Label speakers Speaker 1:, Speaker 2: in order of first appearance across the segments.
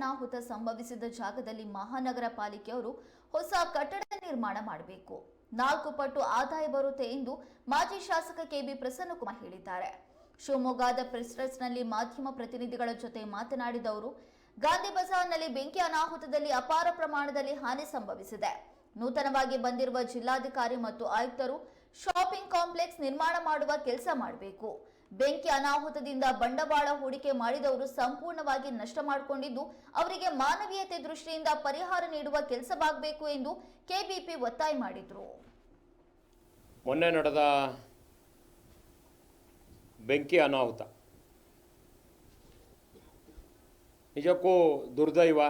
Speaker 1: ಅನಾಹುತ ಸಂಭವಿಸಿದ ಜಾಗದಲ್ಲಿ ಮಹಾನಗರ ಪಾಲಿಕೆಯವರು ಹೊಸ ಕಟ್ಟಡ ನಿರ್ಮಾಣ ಮಾಡಬೇಕು. ನಾಲ್ಕು ಪಟ್ಟು ಆದಾಯ ಬರುತ್ತೆ ಎಂದು ಮಾಜಿ ಶಾಸಕ ಕೆಬಿ ಪ್ರಸನ್ನಕುಮಾರ್ ಹೇಳಿದ್ದಾರೆ. ಶಿವಮೊಗ್ಗದ ಪ್ರೆಸ್ ಟ್ರಸ್ಟ್ನಲ್ಲಿ ಮಾಧ್ಯಮ ಪ್ರತಿನಿಧಿಗಳ ಜೊತೆ ಮಾತನಾಡಿದ ಅವರು, ಗಾಂಧಿ ಬಜಾರ್ನಲ್ಲಿ ಬೆಂಕಿ ಅನಾಹುತದಲ್ಲಿ ಅಪಾರ ಪ್ರಮಾಣದಲ್ಲಿ ಹಾನಿ ಸಂಭವಿಸಿದೆ. ನೂತನವಾಗಿ ಬಂದಿರುವ ಜಿಲ್ಲಾಧಿಕಾರಿ ಮತ್ತು ಆಯುಕ್ತರು ಶಾಪಿಂಗ್ ಕಾಂಪ್ಲೆಕ್ಸ್ ನಿರ್ಮಾಣ ಮಾಡುವ ಕೆಲಸ ಮಾಡಬೇಕು. ಬೆಂಕಿ ಅನಾಹುತದಿಂದ ಬಂಡವಾಳ ಹೂಡಿಕೆ ಮಾಡಿದವರು ಸಂಪೂರ್ಣವಾಗಿ ನಷ್ಟ ಮಾಡಿಕೊಂಡಿದ್ದು, ಅವರಿಗೆ ಮಾನವೀಯತೆ ದೃಷ್ಟಿಯಿಂದ ಪರಿಹಾರ ನೀಡುವ ಕೆಲಸವಾಗಬೇಕು ಎಂದು ಕೆಬಿಪಿ ಒತ್ತಾಯ ಮಾಡಿದರು.
Speaker 2: ಮೊನ್ನೆ ನಡೆದ ಬೆಂಕಿ ಅನಾಹುತ. ನಿಜಕ್ಕೂ ದುರ್ದೈವ.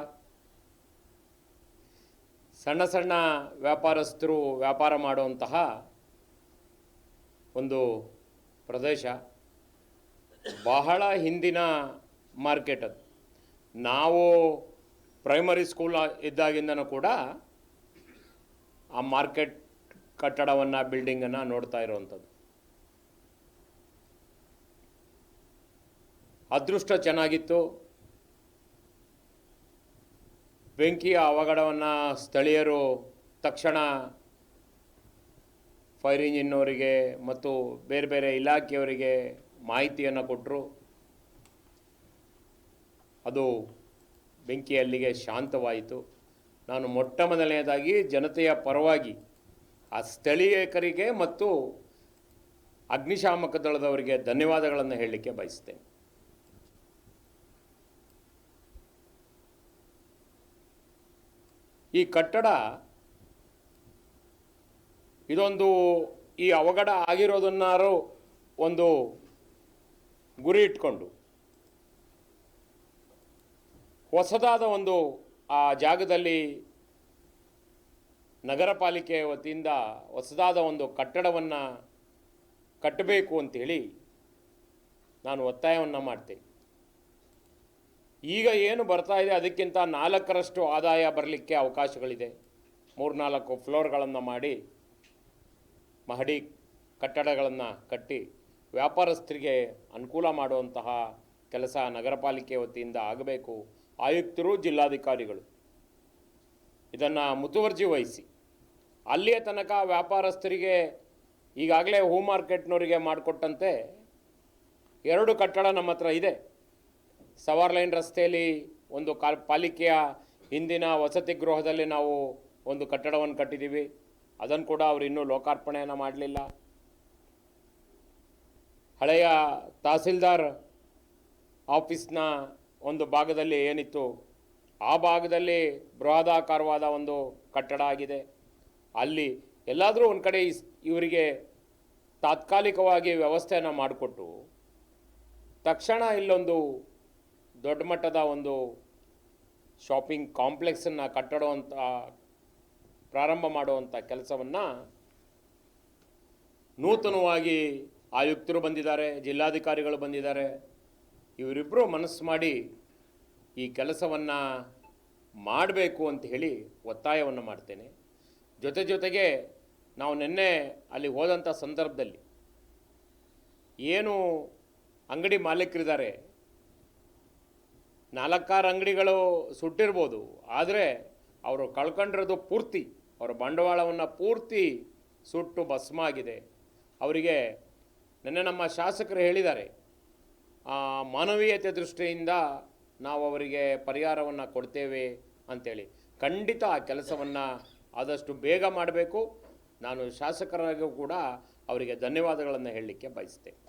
Speaker 2: ಸಣ್ಣ ಸಣ್ಣ ವ್ಯಾಪಾರಸ್ಥರು ವ್ಯಾಪಾರ ಮಾಡುವಂತಹ ಒಂದು ಪ್ರದೇಶ. ಬಹಳ ಹಿಂದಿನ ಮಾರ್ಕೆಟ್ ಅದು. ನಾವು ಪ್ರೈಮರಿ ಸ್ಕೂಲ್ ಇದ್ದಾಗಿಂದನೂ ಕೂಡ ಆ ಮಾರ್ಕೆಟ್ ಕಟ್ಟಡವನ್ನು ಬಿಲ್ಡಿಂಗನ್ನು ನೋಡ್ತಾ ಇರುವಂಥದ್ದು. ಅದೃಷ್ಟ ಚೆನ್ನಾಗಿತ್ತು. ಬೆಂಕಿಯ ಅವಘಡವನ್ನು ಸ್ಥಳೀಯರು ತಕ್ಷಣ ಫೈರ್ ಇಂಜಿನ್ನವರಿಗೆ ಮತ್ತು ಬೇರೆ ಬೇರೆ ಇಲಾಖೆಯವರಿಗೆ ಮಾಹಿತಿಯನ್ನು ಕೊಟ್ಟರು. ಅದು ಬೆಂಕಿ ಅಲ್ಲಿಗೆ ಶಾಂತವಾಯಿತು. ನಾನು ಮೊಟ್ಟ ಮೊದಲನೆಯದಾಗಿ ಜನತೆಯ ಪರವಾಗಿ ಆ ಸ್ಥಳೀಯಕರಿಗೆ ಮತ್ತು ಅಗ್ನಿಶಾಮಕ ದಳದವರಿಗೆ ಧನ್ಯವಾದಗಳನ್ನು ಹೇಳಲಿಕ್ಕೆ ಬಯಸ್ತೇನೆ. ಈ ಕಟ್ಟಡ ಇದೊಂದು ಈ ಅವಘಡ ಆಗಿರೋದನ್ನಾರು ಒಂದು ಗುರಿ ಇಟ್ಕೊಂಡು. ಹೊಸದಾದ ಒಂದು, ಆ ಜಾಗದಲ್ಲಿ ನಗರ ಪಾಲಿಕೆ ವತಿಯಿಂದ ಹೊಸದಾದ ಒಂದು ಕಟ್ಟಡವನ್ನು ಕಟ್ಟಬೇಕು ಅಂಥೇಳಿ ನಾನು ಒತ್ತಾಯವನ್ನು ಮಾಡ್ತೇನೆ. ಈಗ ಏನು ಬರ್ತಾ ಇದೆ ಅದಕ್ಕಿಂತ ನಾಲ್ಕರಷ್ಟು ಆದಾಯ ಬರಲಿಕ್ಕೆ ಅವಕಾಶಗಳಿದೆ. ಮೂರ್ನಾಲ್ಕು ಫ್ಲೋರ್ಗಳನ್ನು ಮಾಡಿ ಮಹಡಿ ಕಟ್ಟಡಗಳನ್ನು ಕಟ್ಟಿ ವ್ಯಾಪಾರಸ್ಥರಿಗೆ ಅನುಕೂಲ ಮಾಡುವಂತಹ ಕೆಲಸ ನಗರ ಪಾಲಿಕೆ ವತಿಯಿಂದ ಆಗಬೇಕು. ಆಯುಕ್ತರು, ಜಿಲ್ಲಾಧಿಕಾರಿಗಳು. ಇದನ್ನು ಮುತುವರ್ಜಿ ವಹಿಸಿ. ಅಲ್ಲಿಯ ತನಕ ವ್ಯಾಪಾರಸ್ಥರಿಗೆ ಈಗಾಗಲೇ ಹೂ ಮಾರ್ಕೆಟ್ನವರಿಗೆ ಮಾಡಿಕೊಟ್ಟಂತೆ ಎರಡು ಕಟ್ಟಡ ನಮ್ಮ ಹತ್ರ ಇದೆ. ಸವಾರ್ ಲೈನ್ ರಸ್ತೆಯಲ್ಲಿ ಒಂದು ಕಾ, ಪಾಲಿಕೆಯ ಹಿಂದಿನ ವಸತಿ ಗೃಹದಲ್ಲಿ ನಾವು ಒಂದು ಕಟ್ಟಡವನ್ನು ಕಟ್ಟಿದ್ದೀವಿ. ಅದನ್ನು ಕೂಡ ಅವರು ಇನ್ನೂ ಲೋಕಾರ್ಪಣೆಯನ್ನು ಮಾಡಲಿಲ್ಲ. ಹಳೆಯ ತಹಸೀಲ್ದಾರ್ ಆಫೀಸ್ನ ಒಂದು ಭಾಗದಲ್ಲಿ ಏನಿತ್ತು? ಆ ಭಾಗದಲ್ಲಿ ಬೃಹದಾಕಾರವಾದ ಒಂದು ಕಟ್ಟಡ ಆಗಿದೆ. ಅಲ್ಲಿ ಎಲ್ಲಾದರೂ ಒಂದು ಕಡೆ ಇವರಿಗೆ ತಾತ್ಕಾಲಿಕವಾಗಿ ವ್ಯವಸ್ಥೆಯನ್ನು ಮಾಡಿಕೊಟ್ಟು, ತಕ್ಷಣ ಇಲ್ಲೊಂದು ದೊಡ್ಡ ಮಟ್ಟದ ಒಂದು ಶಾಪಿಂಗ್ ಕಾಂಪ್ಲೆಕ್ಸನ್ನು ಕಟ್ಟಡುವಂಥ ಪ್ರಾರಂಭ ಮಾಡುವಂಥ ಕೆಲಸವನ್ನು ನೂತನವಾಗಿ ಆಯುಕ್ತರು ಬಂದಿದ್ದಾರೆ, ಜಿಲ್ಲಾಧಿಕಾರಿಗಳು ಬಂದಿದ್ದಾರೆ. ಇವರಿಬ್ಬರು ಮನಸ್ಸು ಮಾಡಿ ಈ ಕೆಲಸವನ್ನು ಮಾಡಬೇಕು ಅಂತ ಹೇಳಿ ಒತ್ತಾಯವನ್ನು ಮಾಡ್ತೇನೆ. ಜೊತೆ ಜೊತೆಗೆ ನಾವು ನಿನ್ನೆ ಅಲ್ಲಿ ಹೋದಂಥ ಸಂದರ್ಭದಲ್ಲಿ ಏನು ಅಂಗಡಿ ಮಾಲೀಕರಿದ್ದಾರೆ. ನಾಲ್ಕಾರು ಅಂಗಡಿಗಳು ಸುಟ್ಟಿರ್ಬೋದು, ಆದರೆ ಅವರು ಕಳ್ಕೊಂಡಿರೋದು ಪೂರ್ತಿ, ಅವರ ಬಂಡವಾಳವನ್ನು ಪೂರ್ತಿ ಸುಟ್ಟು ಭಸ್ಮ ಆಗಿದೆ. ಅವರಿಗೆ ನಿನ್ನೆ ನಮ್ಮ ಶಾಸಕರು ಹೇಳಿದ್ದಾರೆ ಮಾನವೀಯತೆ ದೃಷ್ಟಿಯಿಂದ ನಾವು ಅವರಿಗೆ ಪರಿಹಾರವನ್ನು ಕೊಡ್ತೇವೆ ಅಂಥೇಳಿ ಖಂಡಿತ ಆ ಕೆಲಸವನ್ನು ಆದಷ್ಟು ಬೇಗ ಮಾಡಬೇಕು. ನಾನು ಶಾಸಕರಾಗೂ ಕೂಡ ಅವರಿಗೆ ಧನ್ಯವಾದಗಳನ್ನು ಹೇಳಲಿಕ್ಕೆ ಬಯಸ್ತೇನೆ.